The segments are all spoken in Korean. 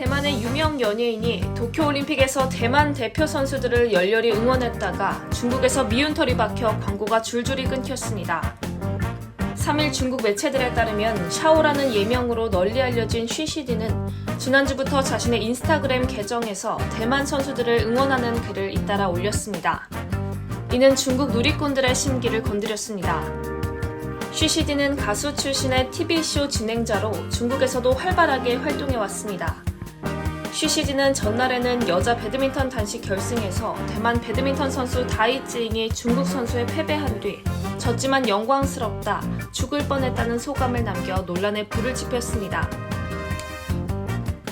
대만의 유명 연예인이 도쿄올림픽에서 대만 대표 선수들을 열렬히 응원했다가 중국에서 미운털이 박혀 광고가 줄줄이 끊겼습니다. 3일 중국 매체들에 따르면 샤오라는 예명으로 널리 알려진 쉬시디는 지난주부터 자신의 인스타그램 계정에서 대만 선수들을 응원하는 글을 잇따라 올렸습니다. 이는 중국 누리꾼들의 심기를 건드렸습니다. 쉬시디는 가수 출신의 TV쇼 진행자로 중국에서도 활발하게 활동해왔습니다. 쉬시디는 전날에는 여자 배드민턴 단식 결승에서 대만 배드민턴 선수 다이찌잉이 중국 선수에 패배한 뒤 졌지만 영광스럽다, 죽을 뻔했다는 소감을 남겨 논란에 불을 지폈습니다.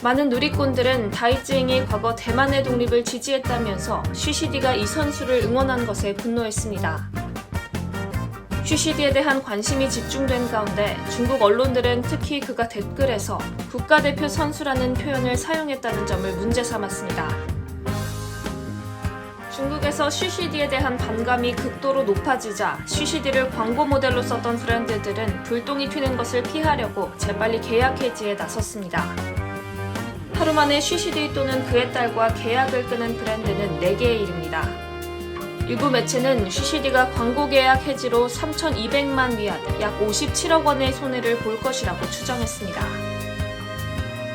많은 누리꾼들은 다이찌잉이 과거 대만의 독립을 지지했다면서 쉬시디가 이 선수를 응원한 것에 분노했습니다. 쉬시디에 대한 관심이 집중된 가운데 중국 언론들은 특히 그가 댓글에서 국가대표 선수라는 표현을 사용했다는 점을 문제 삼았습니다. 중국에서 쉬시디에 대한 반감이 극도로 높아지자 쉬시디를 광고 모델로 썼던 브랜드들은 불똥이 튀는 것을 피하려고 재빨리 계약 해지에 나섰습니다. 하루 만에 쉬시디 또는 그의 딸과 계약을 끊은 브랜드는 4개에 이릅니다. 일부 매체는 쉬시디가 광고 계약 해지로 3,200만 위안, 약 57억 원의 손해를 볼 것이라고 추정했습니다.